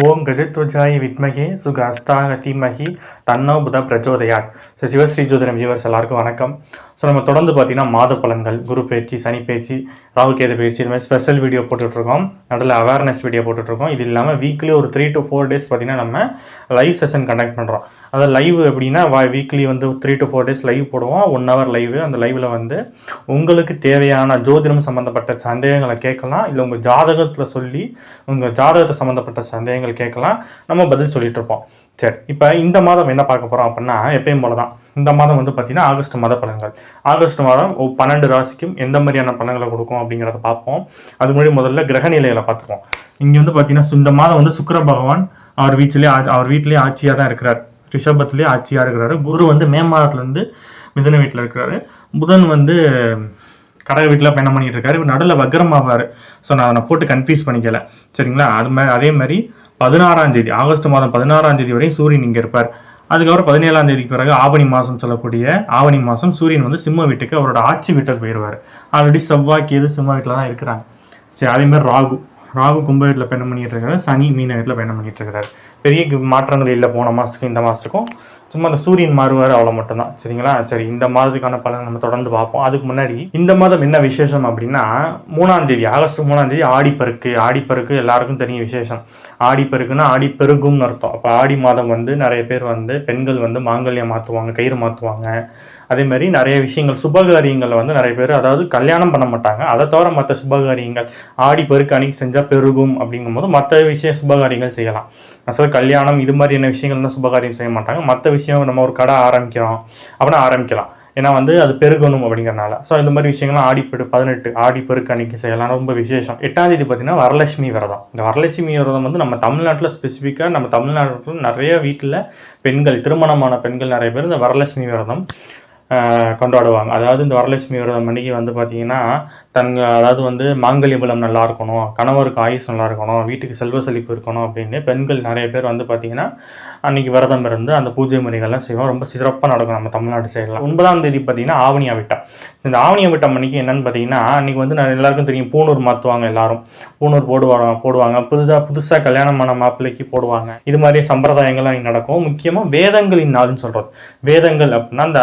ஓம் கஜத்வஜாய வித்மகே சுகஸ்தாக தீமகி தன்னோ புத பிரச்சோதயாட் ஸோ சிவஸ்ரீ ஜோதிடம் வியூவர்ஸ் எல்லாருக்கும் வணக்கம். ஸோ நம்ம தொடர்ந்து பார்த்தீங்கன்னா மாத பலன்கள் குரு பயிற்சி சனி பயிற்சி ராகு கேது பயிற்சி இது மாதிரி ஸ்பெஷல் வீடியோ போட்டுட்ருக்கோம். நடுவில் அவேர்னஸ் வீடியோ போட்டுட்ருக்கோம். இது இல்லாமல் வீக்லி ஒரு த்ரீ டு ஃபோர் டேஸ் பார்த்தீங்கன்னா நம்ம லைவ் செஷன் கண்டக்ட் பண்ணுறோம் அதாவது லைவ் எப்படின்னா வீக்லி வந்து three to four days live போடுவோம். ஒன் ஹவர் லைவ் அந்த லைவில் வந்து உங்களுக்கு தேவையான ஜோதிடம் சம்மந்தப்பட்ட சந்தேகங்களை கேட்கலாம். இல்லை உங்கள் ஜாதகத்தில் சொல்லி உங்கள் ஜாதகத்தை சம்மந்தப்பட்ட சந்தேகங்கள் கேட்கலாம். நம்ம பதில் சொல்லிட்டு இருப்போம். சரி இப்போ இந்த மாதம் என்ன பார்க்க போகிறோம் அப்படின்னா எப்பயும் போல தான் இந்த மாதம் வந்து பார்த்தீங்கன்னா ஆகஸ்ட் மாத பலன்கள். ஆகஸ்ட் மாதம் பன்னெண்டு ராசிக்கும் எந்த மாதிரியான பலன்களை கொடுக்கும் அப்படிங்கிறத பார்ப்போம். அது முன்னாடி முதல்ல கிரகநிலைகளை பார்த்துருவோம் பார்த்துப்போம் இங்கே வந்து பார்த்தீங்கன்னா இந்த மாதம் வந்து சுக்கர பகவான் அவர் வீட்டிலே அவர் வீட்டிலே ஆட்சியாக தான் இருக்கிறார். ரிஷபத்துலேயே ஆட்சியாக இருக்கிறாரு. குரு வந்து மே மாதத்துலேருந்து மிதன வீட்டில் இருக்கிறாரு. புதன் வந்து கடக வீட்டில் பயணம் பண்ணிட்டு இருக்காரு. நடுவில் வக்ரமாவார் ஸோ நான் அதனை போட்டு கன்ஃபியூஸ் பண்ணிக்கல. சரிங்களா? அது மாதிரி அதே மாதிரி பதினாறாம் தேதி ஆகஸ்ட் மாதம் பதினாறாம் தேதி வரையும் சூரியன் இங்கே இருப்பார். அதுக்கப்புறம் பதினேழாம் தேதிக்கு பிறகு ஆவணி மாதம் சொல்லக்கூடிய ஆவணி மாதம் சூரியன் வந்து சிம்ம வீட்டுக்கு அவரோட ஆட்சி வீட்டுக்கு போயிடுவார் ஆல்ரெடி செவ்வாய்க்கு எது சிம்ம வீட்டில் தான் இருக்கிறாங்க. சரி அதேமாதிரி ராகு. ராகு கும்ப வீட்டில் பயணம் பண்ணிட்டு இருக்காரு. சனி மீன வீட்டில் பயணம் பண்ணிகிட்டு இருக்கிறாரு பெரிய மாற்றங்கள் இல்லை. போன மாதத்துக்கும் இந்த மாதத்துக்கும் சும்மா அந்த சூரியன் மாறுவார் அவ்வளோ மட்டும்தான். சரிங்களா? சரி இந்த மாதத்துக்கான பலன் நம்ம தொடர்ந்து பார்ப்போம். அதுக்கு முன்னாடி இந்த மாதம் என்ன விசேஷம் அப்படின்னா மூணாம் தேதி ஆகஸ்ட் மூணாம் தேதி ஆடிப்பெருக்கு. ஆடிப்பெருக்கு எல்லாருக்கும் தெரியும் விசேஷம். ஆடிப்பெருக்குன்னா ஆடி பெருகும்னு அர்த்தம். அப்போ ஆடி மாதம் வந்து நிறைய பேர் வந்து பெண்கள் வந்து மாங்கல்யம் மாற்றுவாங்க கயிறு மாற்றுவாங்க அதே மாதிரி நிறைய விஷயங்கள் சுபகாரியங்களை வந்து நிறைய பேர் அதாவது கல்யாணம் பண்ண மாட்டாங்க. அதை தவிர மற்ற சுபகாரியங்கள் ஆடி பெருக்கு அன்னைக்கு செஞ்சால் பெருகும் அப்படிங்கும்போது மற்ற விஷய சுபகாரியங்கள் செய்யலாம். அசல் கல்யாணம் இது மாதிரியான விஷயங்கள் தான் சுபகாரியம் செய்ய மாட்டாங்க. மற்ற விஷயம் நம்ம ஒரு கடை ஆரம்பிக்கிறோம் அப்படின்னா ஆரம்பிக்கலாம். ஏன்னா வந்து அது பெருகணும் அப்படிங்கறனால ஸோ இந்த மாதிரி விஷயங்கள்லாம் ஆடிப்பெரு பதினெட்டு ஆடி பெருக்கு அன்னைக்கு செய்யலாம். ரொம்ப விசேஷம். எட்டாம் தேதி பார்த்தீங்கன்னா வரலட்சுமி விரதம். இந்த வரலட்சுமி விரதம் வந்து நம்ம தமிழ்நாட்டில் ஸ்பெசிஃபிக்காக நம்ம தமிழ்நாட்டில் நிறைய வீட்டில் பெண்கள் திருமணமான பெண்கள் நிறைய பேர் இந்த வரலட்சுமி விரதம் கொண்டாடுவாங்க. அதாவது இந்த வரலட்சுமி விரதம் அன்னைக்கு வந்து பார்த்தீங்கன்னா தங்க அதாவது வந்து மாங்கல்ய பலம் நல்லா இருக்கணும் கணவருக்கு ஆயுஸ் நல்லா இருக்கணும் வீட்டுக்கு செல்வ செழிப்பு இருக்கணும் அப்படின்னு பெண்கள் நிறைய பேர் வந்து பார்த்தீங்கன்னா அன்னைக்கு விரதம் இருந்து அந்த பூஜை முறைகள்லாம் செய்வோம். ரொம்ப சிறப்பாக நடக்கும் நம்ம தமிழ்நாடு சைடில். ஒன்பதாம் தேதி பார்த்தீங்கன்னா ஆவணி அவிட்டம் இந்த ஆவணி அவிட்டம் அன்னைக்கு என்னன்னு பார்த்தீங்கன்னா அன்னைக்கு வந்து நான் எல்லாருக்கும் தெரியும் பூணூர் மாற்றுவாங்க எல்லாரும். பூணூர் போடுவாங்க போடுவாங்க. புதுதாக புதுசாக கல்யாணமான மாப்பிள்ளைக்கு போடுவாங்க. இது மாதிரி சம்பிரதாயங்கள்லாம் அன்னைக்கு நடக்கும். முக்கியமாக வேதங்களின் நாள்னு சொல்கிறது வேதங்கள் அப்படின்னா அந்த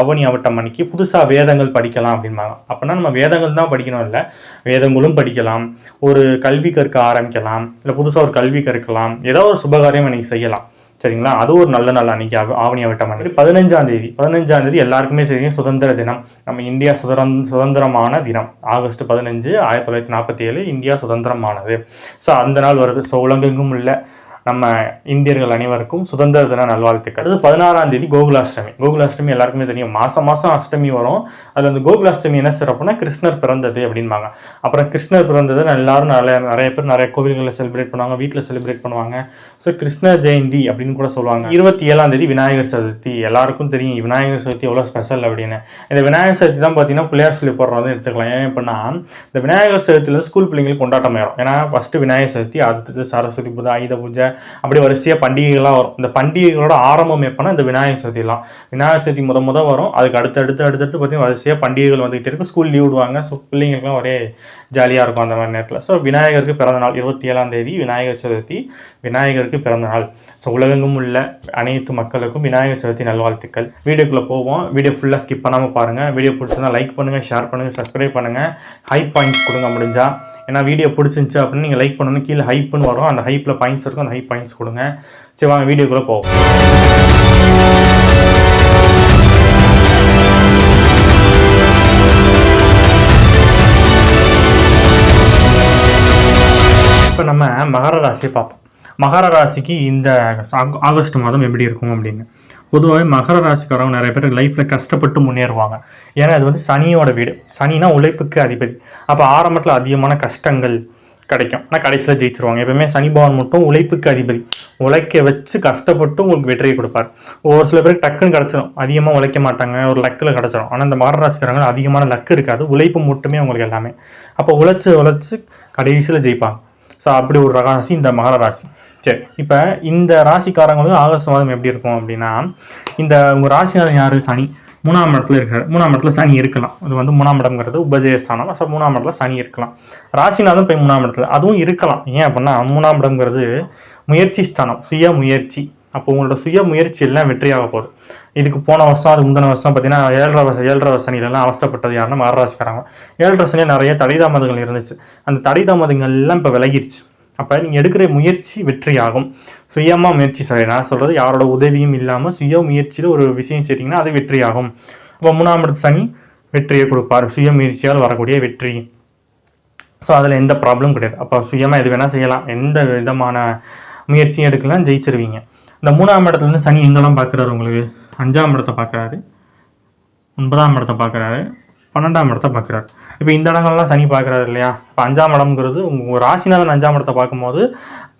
ஆவணி அவட்டம் அன்னைக்கு புதுசாக வேதங்கள் படிக்கலாம் அப்படிம்பாங்க. அப்படின்னா நம்ம வேதங்கள் தான் படிக்கணும் இல்லை. வேதங்களும் படிக்கலாம். ஒரு கல்வி கற்க ஆரம்பிக்கலாம். இல்லை புதுசாக ஒரு கல்வி கற்கலாம். ஏதோ ஒரு சுபகாரியம் அன்னைக்கு செய்யலாம். சரிங்களா? அது ஒரு நல்ல நாள் அன்னைக்கு ஆவ- ஆவணி அவட்டம் அன்னைக்கு. பதினஞ்சாம் தேதி பதினஞ்சாம் தேதி எல்லாருக்குமே தெரியும் சுதந்திர தினம். நம்ம இந்தியா சுதந்திரம் சுதந்திரமான தினம். ஆகஸ்ட் பதினஞ்சு ஆயிரத்தி தொள்ளாயிரத்தி நாற்பத்தி ஏழு இந்தியா சுதந்திரமானது. ஸோ அந்த நாள் வருது. ஸோ உலகெங்கும் உள்ள நம்ம இந்தியர்கள் அனைவருக்கும் சுதந்திர தின நல்வாழ்த்துக்கள். அடுத்து பதினாறாம் தேதி கோகுலாஷ்டமி. கோகுலாஷ்டமி எல்லாருக்குமே தெரியும். மாசம் மாசம் அஷ்டமி வரும். அதில் அந்த கோகுலாஷ்டமி என்ன சிறப்புனா கிருஷ்ணர் பிறந்தது அப்படின்பாங்க. அப்புறம் கிருஷ்ணர் பிறந்தது எல்லாரும் நிறைய நிறைய பேர் நிறைய கோவில்களில் செலிப்ரேட் பண்ணுவாங்க. வீட்டில் செலிப்ரேட் பண்ணுவாங்க. ஸோ கிருஷ்ண ஜெயந்தி அப்படின்னு கூட சொல்லுவாங்க. இருபத்தி ஏழாம் தேதி விநாயகர் சதுர்த்தி. எல்லாருக்கும் தெரியும் விநாயகர் சதுர்த்தி எவ்வளோ ஸ்பெஷல் அப்படின்னு. இந்த விநாயகர் சதுர்த்தி தான் பார்த்தீங்கன்னா பிள்ளையார் சொல்லி போடுறது எடுத்துக்கலாம். ஏன் அப்படின்னா இந்த விநாயகர் சதுர்த்தியில் ஸ்கூல் பிள்ளைங்களுக்கு கொண்டாட்டம் ஆயிரும் ஏன்னா ஃபஸ்ட்டு விநாயகர் சதுர்த்தி அடுத்தது சரஸ்வதி பூஜை ஆயுத பூஜை அப்படி வரிசையாக பண்டிகைகள்லாம் வரும். இந்த பண்டிகைகளோட ஆரம்பம் எப்போனா இந்த விநாயகர் சதுர்த்திலாம். விநாயகர் சதுர்த்தி முத முத வரும். அதுக்கு அடுத்து அடுத்து அடுத்தடுத்து பார்த்தீங்கன்னா வரிசையாக பண்டிகைகள் வந்துகிட்டே இருக்கும். ஸ்கூல் லீவ் விடுவாங்க. ஸோ பிள்ளைங்களுக்குலாம் ஒரே ஜாலியாக இருக்கும் அந்த மாதிரி நேரத்தில். ஸோ விநாயகருக்கு பிறந்த நாள் இருபத்தி ஏழாம் தேதி விநாயகர் சதுர்த்தி விநாயகருக்கு பிறந்த நாள். ஸோ உலகெங்கும் உள்ள அனைத்து மக்களுக்கும் விநாயகர் சதுர்த்தி நல்வாழ்த்துக்கள். வீடியோக்குள்ளே போவோம். வீடியோ ஃபுல்லாக ஸ்கிப் பண்ணாமல் பாருங்கள் வீடியோ பிடிச்சிருந்தா லைக் பண்ணுங்கள் ஷேர் பண்ணுங்கள் சப்ஸ்கிரைப் பண்ணுங்கள் ஹை பாயிண்ட்ஸ் கொடுங்க முடிஞ்சால் ஏன்னா வீடியோ பிடிச்சிருந்துச்சு அப்படின்னு நீங்கள் லைக் பண்ணணும். கீழே ஹைப்னு வரும். அந்த ஹைப்பில் பாயிண்ட்ஸ் இருக்கும். அந்த ஹைப் பாயிண்ட்ஸ் கொடுங்க. சரி வாங்க வீடியோக்குள்ளே போவோம். இப்போ நம்ம மகர ராசியை பார்ப்போம். மகர ராசிக்கு இந்த ஆகஸ்ட் மாதம் எப்படி இருக்கும் அப்படின்னு. பொதுவாகவே மகர ராசிக்காரவங்க நிறைய பேர் லைஃப்பில் கஷ்டப்பட்டு முன்னேறுவாங்க. ஏன்னா அது வந்து சனியோட வீடு. சனினா உழைப்புக்கு அதிபதி. அப்போ ஆரம்பத்தில் அதிகமான கஷ்டங்கள் கிடைக்கும். ஆனால் கடைசியில் ஜெயிச்சிருவாங்க. எப்பவுமே சனி பவன் மட்டும் உழைப்புக்கு அதிபதி. உழைக்க வச்சு கஷ்டப்பட்டு உங்களுக்கு வெற்றியை கொடுப்பார். ஒரு சில பேருக்கு டக்குன்னு கிடச்சிடும் அதிகமாக உழைக்க மாட்டாங்க. ஒரு லக்கில் கிடச்சிடும் ஆனால் இந்த மகர ராசிக்காரங்க அதிகமான லக்கு இருக்காது. உழைப்பு மட்டுமே அவங்களுக்கு எல்லாமே. அப்போ உழைச்சு உழைச்சு கடைசியில் ஜெயிப்பாங்க. ஸோ அப்படி ஒரு ராசி இந்த மகர ராசி. சரி இப்போ இந்த ராசிக்காரங்களுக்கு ஆகஸ்ட் மாதம் எப்படி இருக்கும் அப்படின்னா இந்த உங்கள் ராசிக்காரன் யார்? சனி. மூணாம் இடத்துல இருக்காரு. மூணாம் இடத்துல சனி இருக்கலாம். இது வந்து மூணாம் இடம்ங்கிறது உபஜயஸ்தானம். ஸோ மூணாம் இடத்துல சனி இருக்கலாம். ராசிநாதன் போய் மூணாம் இடத்துல அதுவும் இருக்கலாம். ஏன் அப்படின்னா மூணாம் இடம்ங்கிறது முயற்சி ஸ்தானம் சுய முயற்சி. அப்போ உங்களோட சுய முயற்சி எல்லாம் வெற்றியாக போகுது. இதுக்கு போன வருஷம் அது முந்தின வருஷம் பார்த்தீங்கன்னா ஏழரை வருஷம் ஏழரை வசனிலெல்லாம் அவஸ்தப்பட்டது யாருன்னா மகராசிக்காரங்க ஏழரை சனி நிறைய தடைதாமதங்கள் இருந்துச்சு. அந்த தடைதாமதங்கள் எல்லாம் இப்போ விலகிருச்சு. அப்போ நீங்கள் எடுக்கிற முயற்சி வெற்றியாகும். சுயமாக முயற்சி செய்ய நான் சொல்கிறது யாரோட உதவியும் இல்லாமல் சுய முயற்சியில் ஒரு விஷயம் செய்கிறீங்கன்னா அது வெற்றியாகும். அப்போ மூணாம் இடத்து சனி வெற்றியை கொடுப்பார். சுய முயற்சியால் வரக்கூடிய வெற்றி. ஸோ அதில் எந்த ப்ராப்ளம் கிடையாது. அப்போ சுயமாக எது வேணால் செய்யலாம். எந்த விதமான முயற்சியும் எடுக்கலாம் ஜெயிச்சிருவீங்க. இந்த மூணாம் இடத்துலேருந்து சனி எங்கெல்லாம் பார்க்குறாரு உங்களுக்கு? அஞ்சாம் இடத்தை பார்க்குறாரு ஒன்பதாம் இடத்தை பார்க்குறாரு பன்னெண்டாம் இடத்தை பார்க்குறாரு. இப்போ இந்த இடங்கள்லாம் சனி பார்க்குறாரு இல்லையா? இப்போ அஞ்சாம் இடம்ங்கிறது உங்கள் ராசிநாதன் அஞ்சாம் இடத்தை பார்க்கும்போது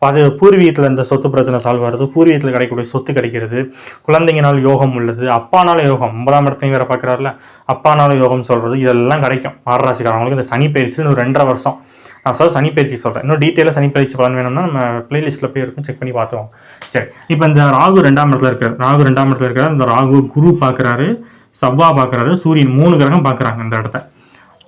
அது பூர்வீகத்தில் இந்த சொத்து பிரச்சனை சால்வ் ஆகுது. பூர்வீகத்தில் கிடைக்கக்கூடிய சொத்து கிடைக்கிறது. குழந்தைங்கனால் யோகம் உள்ளது. அப்பானால யோகம். ஒன்பதாம் இடத்தையும் வேறு பார்க்குறாருல. அப்பானால யோகம் சொல்கிறது இதெல்லாம் கிடைக்கும். மாரராசிக்காரங்களுக்கு இந்த சனி பயிற்சியில் இன்னும் ரெண்டரை வருஷம். நான் சொல்ல சனி பயிற்சி சொல்கிறேன் இன்னும் டீட்டெயிலாக சனி பயிற்சி பலன் வேணும்னா நம்ம பிளேலிஸ்ட்டில் போய் இருக்கும். செக் பண்ணி பார்த்துவோம் சரி. இப்போ இந்த ராகு ரெண்டாம் இடத்துல இருக்கிறார் ராகு ரெண்டாம் இடத்துல இருக்கார். இந்த ராகு குரு பார்க்குறாரு. செவ்வா பார்க்குறாரு சூரியன் மூணு கிரகம் பார்க்குறாங்க இந்த இடத்த.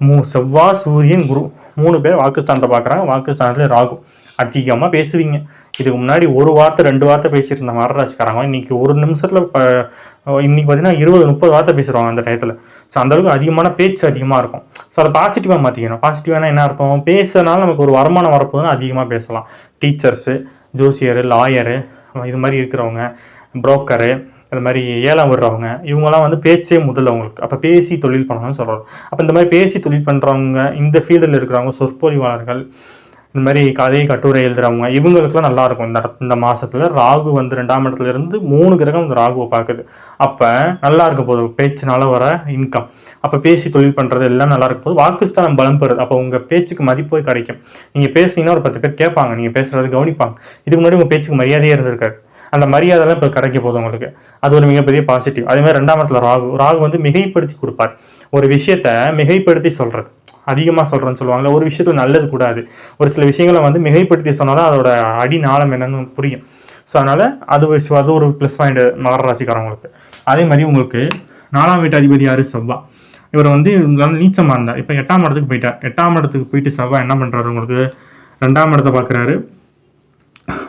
மூ செவ்வாய் சூரியன் குரு மூணு பேர் வாக்குஸ்தானத்தை பார்க்குறாங்க. வாக்குஸ்தானத்தில் ராகு. அதிகமாக பேசுவீங்க. இதுக்கு முன்னாடி ஒரு வார்த்தை ரெண்டு வார்த்தை பேசிட்டு இருந்த இன்றைக்கி ஒரு நிமிஷத்தில் இப்போ இன்றைக்கி பார்த்தீங்கன்னா இருபது முப்பது வார்த்தை பேசுகிறாங்க அந்த டயத்தில். ஸோ அந்தளவுக்கு அதிகமான பேச்சு அதிகமாக இருக்கும். ஸோ அதை பாசிட்டிவாக மாற்றிக்கணும் பாசிட்டிவானா என்ன அர்த்தம்? பேசுறதுனால நமக்கு ஒரு வருமானம் வரப்போதுன்னு அதிகமாக பேசலாம். டீச்சர்ஸு ஜோசியரு லாயரு இது மாதிரி இருக்கிறவங்க புரோக்கரு இந்த மாதிரி ஏலம் விடுறவங்க இவங்கெல்லாம் வந்து பேச்சே முதல்ல அவங்களுக்கு. அப்போ பேசி தொழில் பண்ணணும்னு சொல்கிறோம் அப்போ இந்த மாதிரி பேசி தொழில் பண்ணுறவங்க இந்த ஃபீல்டில் இருக்கிறவங்க சொற்பொழிவாளர்கள் இந்த மாதிரி கதை கட்டுரை எழுதுறவங்க இவங்களுக்குலாம் நல்லாயிருக்கும் இந்த இந்த மாதத்தில் ராகு வந்து ரெண்டாம் இடத்துல இருந்து மூணு கிரகம் இந்த ராகுவை பார்க்குது. அப்போ நல்லா இருக்க போது பேச்சுனால வர இன்கம் அப்போ பேசி தொழில் பண்ணுறது எல்லாம் நல்லா இருக்க போது வாக்குஸ்தானம் பலம் பெறுது. அப்போ உங்கள் பேச்சுக்கு மதிப்பு கிடைக்கும். நீங்கள் பேசுனீங்கன்னா ஒரு பத்து பேர் கேட்பாங்க. நீங்கள் பேசுகிறது கவனிப்பாங்க. இதுக்கு முன்னாடி உங்கள் பேச்சுக்கு மரியாதையே இருந்திருக்காரு அந்த மரியாதைலாம் இப்போ கிடைக்க போகுது உங்களுக்கு. அது ஒரு மிகப்பெரிய பாசிட்டிவ் அதேமாதிரி ரெண்டாம் இடத்துல ராகு. ராகு வந்து மிகைப்படுத்தி கொடுப்பார். ஒரு விஷயத்த மிகைப்படுத்தி சொல்கிறது அதிகமாக சொல்கிறேன்னு சொல்லுவாங்கல்ல ஒரு விஷயத்தில் நல்லது கூடாது. ஒரு சில விஷயங்களை வந்து மிகைப்படுத்தி சொன்னாதான் அதோட அடி நாளம் என்னன்னு புரியும். ஸோ அதனால் அது ஒரு- அது ஒரு ப்ளஸ் பாயிண்ட் மகர ராசிக்காரங்களுக்கு அதே மாதிரி உங்களுக்கு நாலாம் வீட்டு அதிபதி யார்? செவ்வா. இவர் வந்து நீச்சமாக இருந்தார். இப்போ எட்டாம் இடத்துக்கு போயிட்டார். எட்டாம் இடத்துக்கு போயிட்டு செவ்வா என்ன பண்ணுறாரு உங்களுக்கு? ரெண்டாம் இடத்தை பார்க்குறாரு.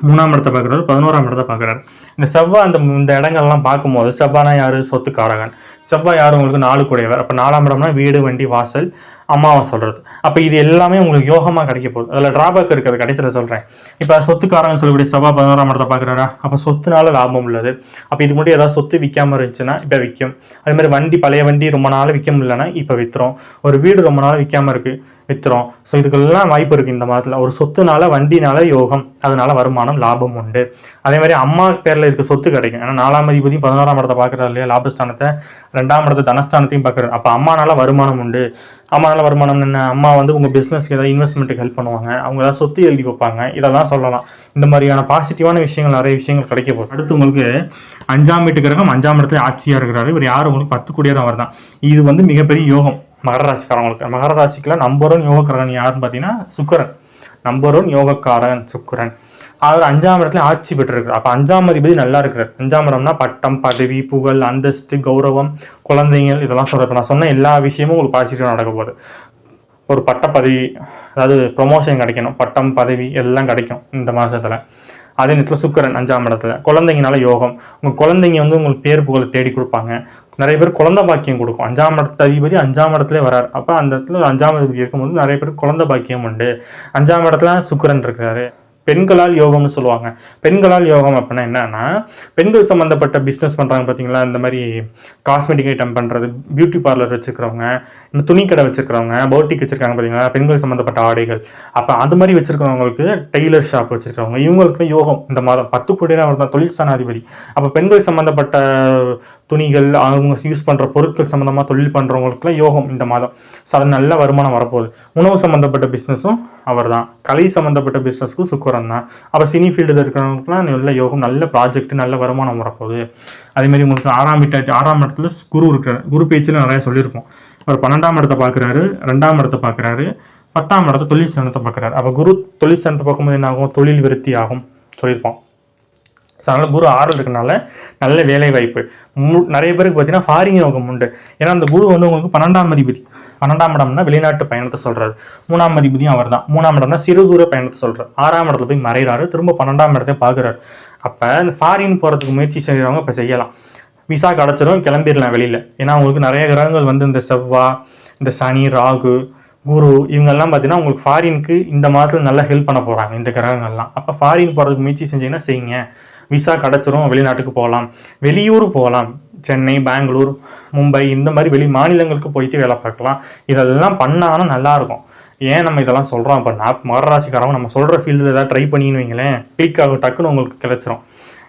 மூணாம் இடத்தை பார்க்குறாரு பதினோராம் இடத்தை பார்க்குறாரு. இந்த செவ்வாய் அந்த இந்த இடங்கள்லாம் பார்க்கும்போது செவ்வாய்னா யார்? சொத்துக்காரகன். செவ்வாய் யார்? உங்களுக்கு நாலு கூடையவர். அப்போ நாலாம் இடம்னா வீடு வண்டி வாசல் அம்மாவை சொல்கிறது அப்போ இது எல்லாமே உங்களுக்கு யோகமாக கிடைக்க போகுது. அதில் டிராபேக் இருக்குது கடைசியில் சொல்கிறேன் இப்போ சொத்துக்காரங்கன்னு சொல்லக்கூடிய செவ்வாய் பதினோராம் இடத்தை பார்க்குறாரா? அப்போ சொத்துனால லாபம் உள்ளது. அப்போ இது மட்டும் ஏதாவது சொத்து விற்காம இருந்துச்சுன்னா இப்போ விற்கும் அதே மாதிரி வண்டி பழைய வண்டி ரொம்ப நாள் விற்க முடியலன்னா இப்போ விற்றுரும் ஒரு வீடு ரொம்ப நாள் விற்காமல் இருக்குது வித்துறோம். ஸோ இதுக்கெல்லாம் வாய்ப்பு இருக்குது இந்த மாதத்தில். ஒரு சொத்துனால வண்டினால யோகம். அதனால வருமானம் லாபம் உண்டு. அதே மாதிரி அம்மா பேரில் இருக்க சொத்து கிடைக்கும். ஏன்னா நாலாம் அதிபதியும் பதினோராம் இடத்தை பார்க்குறாரு இல்லையா? லாபஸ்தானத்தை. ரெண்டாம் இடத்த தனஸ்தானத்தையும் பார்க்குறாரு. அப்போ அம்மானால வருமானம் உண்டு. அம்மானால வருமானம் என்ன? அம்மா வந்து உங்கள் பிஸ்னஸ்க்கு ஏதாவது இன்வெஸ்ட்மெண்ட்டுக்கு ஹெல்ப் பண்ணுவாங்க. அவங்க ஏதாவது சொத்து எழுதி வைப்பாங்க. இதெல்லாம் சொல்லலாம். இந்த மாதிரியான பாசிட்டிவான விஷயங்கள் நிறைய விஷயங்கள் கிடைக்க போகும் அடுத்து உங்களுக்கு அஞ்சாம் வீட்டு அஞ்சாம் இடத்துல ஆட்சியாக இருக்கிறாரு. இவர் யார்? உங்களுக்கு பத்து கூடியதான் அவர் தான் இது வந்து மிகப்பெரிய யோகம். மகர ராசிக்காரவங்களுக்கு மகர ராசிக்கில் நம்பர் ஒன் யோகக்காரன் யாருன்னு பார்த்தீங்கன்னா சுக்கிரன். நம்பர் ஒன் யோகக்காரன் சுக்கரன். அவர் அஞ்சாம் இடத்துல ஆட்சி பெற்றிருக்கிறார். அப்போ அஞ்சாம் அதிபதி நல்லா இருக்கிறார். அஞ்சாம் இடம்னா பட்டம் பதவி புகழ் அந்தஸ்து கௌரவம் குழந்தைகள் இதெல்லாம் சொல்கிறேன் நான் சொன்ன எல்லா விஷயமும் உங்களுக்கு பாசிட்டிவாக நடக்க போகுது. ஒரு பட்ட பதவி அதாவது ப்ரொமோஷன் கிடைக்கணும். பட்டம் பதவி எல்லாம் கிடைக்கும் இந்த மாதத்தில் அதே நேரத்தில் சுக்கரன் அஞ்சாம் இடத்துல. குழந்தைங்கனால யோகம். உங்கள் குழந்தைங்க வந்து உங்களுக்கு பேர் புகழை தேடி கொடுப்பாங்க. நிறைய பேர் குழந்தை பாக்கியம் கொடுக்கும். அஞ்சாம் இடத்து அதிபதி அஞ்சாம் இடத்துல வரார். அப்போ அந்த இடத்துல அஞ்சாம் அதிபதி இருக்கும்போது நிறைய பேர் குழந்தை பாக்கியம் உண்டு. அஞ்சாம் இடத்துல சுக்கரன் இருக்கிறாரு. பெண்களால் யோகம்னு சொல்லுவாங்க. பெண்களால் யோகம் அப்படின்னா என்னன்னா பெண்கள் சம்மந்தப்பட்ட பிஸ்னஸ் பண்ணுறாங்க பார்த்தீங்களா இந்த மாதிரி காஸ்மெட்டிக் ஐட்டம் பண்ணுறது பியூட்டி பார்லர் வச்சுருக்கிறவங்க இந்த துணி கடை வச்சுருக்கிறவங்க போட்டிக் வச்சுருக்காங்க பார்த்தீங்களா பெண்கள் சம்மந்தப்பட்ட ஆடைகள். அப்போ அது மாதிரி வச்சுருக்கிறவங்களுக்கு டெய்லர் ஷாப் வச்சுருக்கிறவங்க இவங்களுக்கு யோகம். இந்த மாதம் பத்து கோடி தான் தொழில் ஸ்தானாதிபதி. அப்போ பெண்கள் சம்மந்தப்பட்ட துணிகள் அவங்க யூஸ் பண்ணுற பொருட்கள் சம்மந்தமாக தொழில் பண்ணுறவங்களுக்குலாம் யோகம் இந்த மாதம். ஸோ அது நல்ல வருமானம் வரப்போகுது. உணவு சம்மந்தப்பட்ட பிஸ்னஸும் அவர் தான் கலை சம்மந்தப்பட்ட பிஸ்னஸ்க்கும் சுக்கரன் தான். அப்போ சினி ஃபீல்டில் இருக்கிறவங்களுக்குலாம் நல்ல யோகம் நல்ல ப்ராஜெக்ட் நல்ல வருமானம் வரப்போகுது. அதேமாதிரி உங்களுக்கு ஆறாம் வீட்டாச்சு ஆறாம் இடத்துல குரு இருக்கிறார் குரு பேச்சில் நிறையா சொல்லியிருப்போம். அவர் பன்னெண்டாம் இடத்தை பார்க்குறாரு ரெண்டாம் இடத்தை பார்க்குறாரு பத்தாம் இடத்த தொழில் ஸ்தானத்தை பார்க்குறாரு. அப்போ குரு தொழில் ஸ்தானத்தை பார்க்கும்போது என்ன ஆகும் தொழில் விருத்தி ஆகும் சொல்லியிருப்போம். ஸோ அதனால் குரு ஆறில் இருக்கனால நல்ல வேலை வாய்ப்பு மு- நிறைய பேருக்கு பார்த்தீங்கன்னா ஃபாரின் யோகம் உண்டு. ஏன்னா அந்த குரு வந்து உங்களுக்கு பன்னெண்டாம் அதிபதி பன்னெண்டாம் இடம்னா வெளிநாட்டு பயணத்தை சொல்கிறார் மூணாம் அதிபதியும் அவர் தான் மூணாம் இடம்னா சிறு தூர பயணத்தை சொல்கிறார் ஆறாம் இடத்துல போய் மறைகிறாரு திரும்ப பன்னெண்டாம் இடத்தை பார்க்குறாரு அப்போ ஃபாரின் போகிறதுக்கு முயற்சி செய்கிறவங்க இப்போ செய்யலாம். விசா கிடச்சிரும் கிளம்பிடலாம் வெளியில். ஏன்னா உங்களுக்கு நிறைய கிரகங்கள் வந்து இந்த செவ்வா இந்த சனி ராகு குரு இவங்கெல்லாம் பார்த்தீங்கன்னா உங்களுக்கு ஃபாரினுக்கு இந்த மாதத்தில் நல்லா ஹெல்ப் பண்ண போகிறாங்க இந்த கிரகங்கள்லாம். அப்போ ஃபாரின் போகிறதுக்கு முயற்சி செஞ்சீங்கன்னா செய்யுங்க. விசா கிடச்சிரும் வெளிநாட்டுக்கு போகலாம். வெளியூர் போகலாம். சென்னை பெங்களூர் மும்பை இந்த மாதிரி வெளி மாநிலங்களுக்கு போயிட்டு வேலை பார்க்கலாம். இதெல்லாம் பண்ணாங்கன்னா நல்லாயிருக்கும். ஏன் நம்ம இதெல்லாம் சொல்கிறோம் அப்போ நான் மகராசிக்காரவங்க நம்ம சொல்கிற ஃபீல்டில் ஏதாவது ட்ரை பண்ணின்னு வைங்களேன் பீக் ஆகும் டக்குன்னு உங்களுக்கு கிடச்சிரும்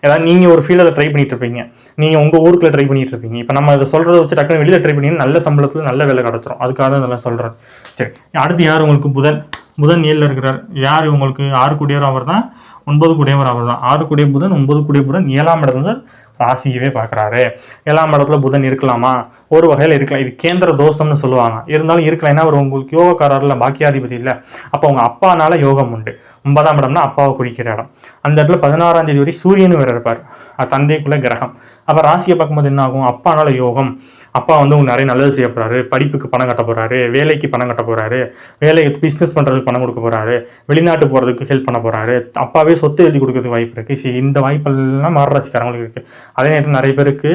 ஏதாவது நீங்கள் ஒரு ஃபீல்டில் ட்ரை பண்ணிட்டு இருப்பீங்க. நீங்கள் உங்கள் ஊருக்குள்ள ட்ரை பண்ணிட்டு இருப்பீங்க. இப்போ நம்ம இதை சொல்கிறத வச்சு டக்குனு வெளியில் ட்ரை பண்ணி நல்ல சம்பளத்தில் நல்ல வேலை கிடச்சிரும். அதுக்காக தான் இதெல்லாம் சொல்கிறேன் சரி அடுத்து யார் உங்களுக்கு புதன்? புதன் ஏழில் இருக்கிறார். யார் உங்களுக்கு ஆறு கூடியவர் அவர் தான் ஒன்பது கூடியவர் அவர் தான் ஆறு கூடிய புதன் ஒன்பது கூடிய புதன். ஏழாம் இடத்துல ராசியவே பார்க்குறாரு. ஏழாம் இடத்துல புதன் இருக்கலாமா? ஒரு வகையில் இருக்கலாம். இது கேந்திர தோஷம்னு சொல்லுவாங்க. இருந்தாலும் இருக்கலாம். ஏன்னா அவர் உங்களுக்கு யோகக்காரரில் பாக்கியாதிபதி இல்லை. அப்போ அவங்க அப்பானால யோகம் உண்டு. ஒன்பதாம் இடம்னா அப்பாவை குறிக்கிற இடம். அந்த இடத்துல பதினாறாம் தேதி வரை சூரியன் வேறு இருப்பார். தந்தைக்குள்ளே கிரகம். அப்போ ராசியை பார்க்கும்போது என்ன ஆகும்? அப்பானால யோகம். அப்பா வந்து உங்களுக்கு நிறைய நல்லது செய்ய போகிறாரு படிப்புக்கு பணம் கட்ட போகிறாரு வேலைக்கு பணம் கட்ட போகிறாரு வேலைக்கு பிஸ்னஸ் பண்ணுறதுக்கு பணம் கொடுக்க போகிறாரு வெளிநாட்டு போகிறதுக்கு ஹெல்ப் பண்ண போகிறாரு அப்பாவே சொத்து எழுதி கொடுக்கறதுக்கு வாய்ப்பு இருக்குது இந்த வாய்ப்பெல்லாம் மாரராசிக்காரங்களுக்கு இருக்குது அதே நேரத்தில் நிறைய பேருக்கு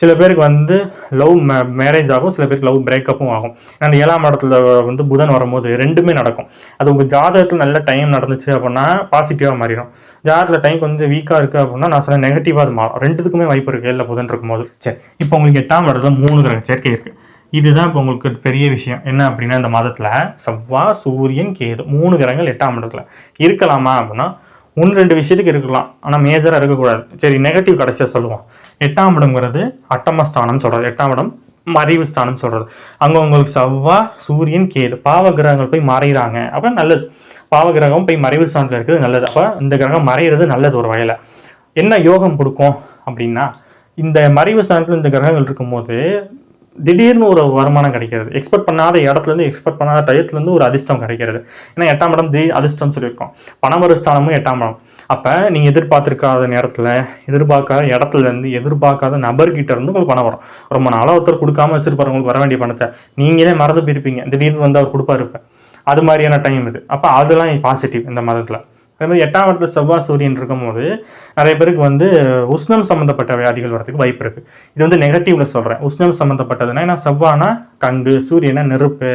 சில பேருக்கு வந்து லவ் மேரேஜ் ஆகும் சில பேருக்கு லவ் பிரேக்கப்பும் ஆகும். அந்த ஏழாம் இடத்துல வந்து புதன் வரும்போது ரெண்டுமே நடக்கும். அது உங்கள் ஜாதகத்தில் நல்ல டைம் நடந்துச்சு அப்படின்னா பாசிட்டிவாக மாறிடும். ஜாதகத்தில் டைம் கொஞ்சம் வீக்காக இருக்குது அப்படின்னா நான் சொல்ல நெகட்டிவாக அது மாறும். ரெண்டுத்துக்குமே வாய்ப்பு இருக்குது இல்லை புதன் இருக்கும்போது. சரி இப்போ உங்களுக்கு எட்டாம் இடத்துல மூணு கிரக சேர்க்கை இருக்குது இதுதான் இப்போ உங்களுக்கு பெரிய விஷயம். என்ன அப்படின்னா இந்த மாதத்தில் செவ்வாய் சூரியன் கேது மூணு கிரகங்கள் எட்டாம் இடத்துல இருக்கலாமா அப்படின்னா ஒன்று ரெண்டு விஷயத்துக்கு இருக்கலாம். ஆனால் மேஜராக இருக்கக்கூடாது. சரி நெகட்டிவ் கடைசியாக சொல்லுவோம். எட்டாம் இடம்ங்கிறது அட்டமஸ்தானம் சொல்கிறது எட்டாம் இடம் மறைவு ஸ்தானம் சொல்கிறது அங்கே உங்களுக்கு செவ்வாய் சூரியன் கேது பாவ கிரகங்கள் போய் மறைகிறாங்க அப்போ நல்லது. பாவ கிரகம் போய் மறைவு ஸ்தானத்தில் இருக்கிறது நல்லது. அப்போ இந்த கிரகம் மறைகிறது நல்லது ஒரு வகையில். என்ன யோகம் கொடுக்கும் அப்படின்னா இந்த மறைவு ஸ்தானத்தில் இந்த கிரகங்கள் இருக்கும்போது திடீர்னு ஒரு வருமானம் கிடைக்கிறது. எக்ஸ்பெக்ட் பண்ணாத இடத்துலேருந்து எக்ஸ்பெக்ட் பண்ணாத டயத்துலேருந்து ஒரு அதிர்ஷ்டம் கிடைக்கிறது. ஏன்னா எட்டாம் இடம் தி அதிர்ஷ்டம் சொல்லியிருக்கோம். பணவர ஸ்தானமும் எட்டாம் இடம். அப்போ நீங்கள் எதிர்பார்த்துருக்காத நேரத்தில் எதிர்பார்க்காத இடத்துலேருந்து எதிர்பார்க்காத நபர்கிட்ட இருந்து உங்களுக்கு பணம் வரும். ரொம்ப நாளாக ஒருத்தர் கொடுக்காம வச்சிருப்பாரு உங்களுக்கு வர வேண்டிய பணத்தை. நீங்களே மறந்து போயிருப்பீங்க. திடீர்னு வந்து அவர் கொடுப்பாருப்பேன் அது மாதிரியான டைம் இது. அப்போ அதெல்லாம் பாசிட்டிவ் இந்த மாதத்தில். அதேமாதிரி எட்டாம் இடத்துல செவ்வாய் சூரியன் இருக்கும்போது நிறைய பேருக்கு வந்து உஷ்ணம் சம்மந்தப்பட்ட வியாதிகள் வரதுக்கு வாய்ப்பு இருக்குது இது வந்து நெகட்டிவ்ல சொல்கிறேன் உஷ்ணம் சம்மந்தப்பட்டதுன்னா ஏன்னா செவ்வானா கங்கு சூரியனா நெருப்பு.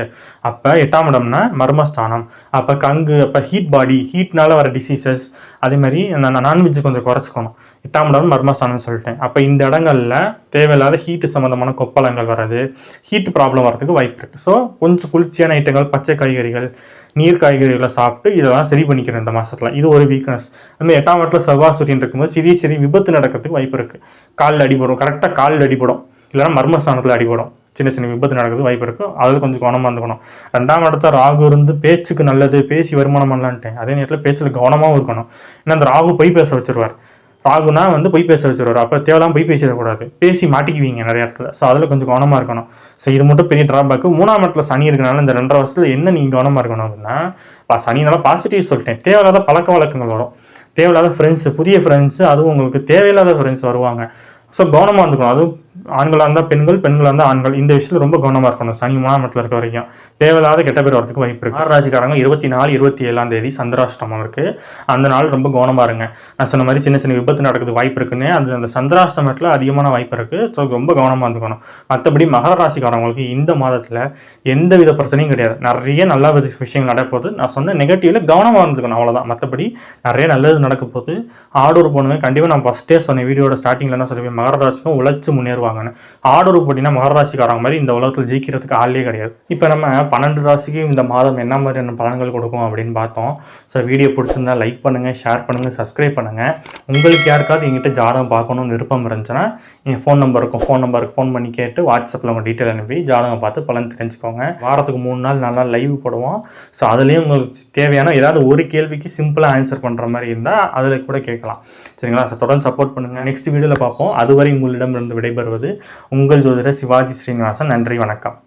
அப்போ எட்டாம் இடம்னா மர்மஸ்தானம். அப்போ கங்கு அப்போ ஹீட் பாடி ஹீட்னால வர டிசீசஸ் அதே மாதிரி நான் நான்வெஜ் கொஞ்சம் குறைச்சிக்கணும். எட்டாம் இடம் மர்மஸ்தானம்னு சொல்லிட்டேன். அப்போ இந்த இடங்கள்ல தேவையில்லாத ஹீட்டு சம்மந்தமான கொப்பளங்கள் வர்றது ஹீட் ப்ராப்ளம் வரதுக்கு வாய்ப்பு இருக்குது ஸோ கொஞ்சம் குளிர்ச்சியான ஐட்டங்கள் பச்சை காய்கறிகள் நீர் காய்கறிகளை சாப்பிட்டு இதெல்லாம் சரி பண்ணிக்கிறேன் இந்த மாதத்தில் இது ஒரு வீக்னஸ் அந்த எட்டாம் இடத்துல செவ்வாய் சூரியன் இருக்கும்போது சிறிய சிறிய விபத்து நடக்கிறதுக்கு வாய்ப்பு இருக்குது காலில் அடிபடும் கரெக்டாக காலில் அடிபடும் இல்லைன்னா மர்மஸ்தானத்தில் அடிபடும் சின்ன சின்ன விபத்து நடக்கிறது வாய்ப்பு இருக்குது அதில் கொஞ்சம் கவனமாக இருந்துக்கணும். ரெண்டாம் இடத்த ராகு இருந்து பேச்சுக்கு நல்லது பேசி வருமானம் பண்ணலான்ட்டேன். அதே நேரத்தில் பேச்சில் கவனமாகவும் இருக்கணும். ஏன்னா அந்த ராகு பொய் பேச வச்சிருவார். ராகுனா வந்து பொய் பேச வச்சிருவார். அப்போ தேவையில்லாம பொய் பேசிடக்கூடாது பேசி மாட்டிக்குவீங்க நிறைய இடத்துல. ஸோ அதில் கொஞ்சம் கவனமாக இருக்கணும். ஸோ இது மட்டும் பெரிய ட்ராபேக்கு மூணாம் இடத்துல சனி இருக்கனால இந்த ரெண்டரை வருஷத்தில் என்ன நீங்கள் கவனமாக இருக்கணும் அப்படின்னா பா- சனினால பாசிட்டிவ் சொல்லிட்டேன். தேவையில்லாத பழக்க வழக்கங்கள் வரும். தேவையில்லாத ஃப்ரெண்ட்ஸு புதிய ஃப்ரெண்ட்ஸு அதுவும் உங்களுக்கு தேவையில்லாத ஃப்ரெண்ட்ஸ் வருவாங்க. ஸோ கவனமாக இருந்துக்கணும். அதுவும் ஆண்களாக இருந்தால் பெண்கள் பெண்களாக இருந்தால் ஆண்கள். இந்த விஷயத்தில் ரொம்ப கவனமாக இருக்கணும். சனி மூணாம் இருக்க வரைக்கும். தேவையில்லாத கெட்ட பேர் வரதுக்கு வாய்ப்பு இருக்கு. ஆறு ராசிக்காரங்க இருபத்தி நாலு இருபத்தி ஏழாம் தேதி சந்திராஷ்டமம் இருக்குது அந்த நாள் ரொம்ப கவனமாக இருங்க. நான் சொன்ன மாதிரி சின்ன சின்ன விபத்து நடக்குது வாய்ப்பு இருக்குன்னு அது அந்த சந்திராஷ்டமத்தில் அதிகமான வாய்ப்பு இருக்குது ஸோ ரொம்ப கவனமாக இருந்துக்கணும். மற்றபடி மகர ராசிக்காரங்களுக்கு இந்த மாதத்தில் எந்த வித பிரச்சனையும் கிடையாது. நிறைய நல்ல வித விஷயங்கள் நடப்போது நான் சொன்ன நெகட்டிவில் கவனமாக இருந்துக்கணும். அவ்வளோதான் மற்றபடி நிறைய நல்லது நடக்க போகுது. ஆடூர் போனுங்க கண்டிப்பாக நான் ஃபஸ்ட்டே சொன்னேன் வீடியோட ஸ்டார்டிங்கில் என்ன சொல்லுவேன். மகர ராசிக்கும் உழைச்சு முன்னேறுவாங்க. ஆர்டர் போட்டினா மகராசிக்காரங்க மாதிரி இந்த உலகத்தில் ஜெயிக்கிறதுக்கு ஆளே கிடையாது. இப்போ நம்ம பன்னெண்டு ராசிக்கு இந்த மாதம் என்ன மாதிரியான பலன்கள் கொடுக்கும் அப்படின்னு பார்த்தோம். ஸோ வீடியோ பிடிச்சிருந்தா லைக் பண்ணுங்கள் ஷேர் பண்ணுங்கள் சப்ஸ்கிரைப் பண்ணுங்கள் உங்களுக்கு யாருக்காவது எங்கிட்ட ஜாதகம் பார்க்கணும்னு விருப்பம் இருந்துச்சுன்னா என் ஃபோன் நம்பர் இருக்கும் ஃபோன் நம்பருக்கு ஃபோன் பண்ணி கேட்டு வாட்ஸ்அப்பில் உங்கள் டீட்டெயில் அனுப்பி ஜாதகம் பார்த்து பலன் தெரிஞ்சுக்கோங்க. வாரத்துக்கு மூணு நாள் நல்லா லைவ் போடுவோம். ஸோ அதுலேயும் உங்களுக்கு தேவையான ஏதாவது ஒரு கேள்விக்கு சிம்பிளாக ஆன்சர் பண்ணுற மாதிரி இருந்தால் அதில் கூட கேட்கலாம். சரிங்களா? ஸோ தொடர்ந்து சப்போர்ட் பண்ணுங்கள் நெக்ஸ்ட் வீடியோவில் பார்ப்போம். அதுவரை உங்களிடமிருந்து விடைபெறுவது உங்கள் ஜோதிடர் சிவாஜி ஸ்ரீனிவாசன். நன்றி வணக்கம்.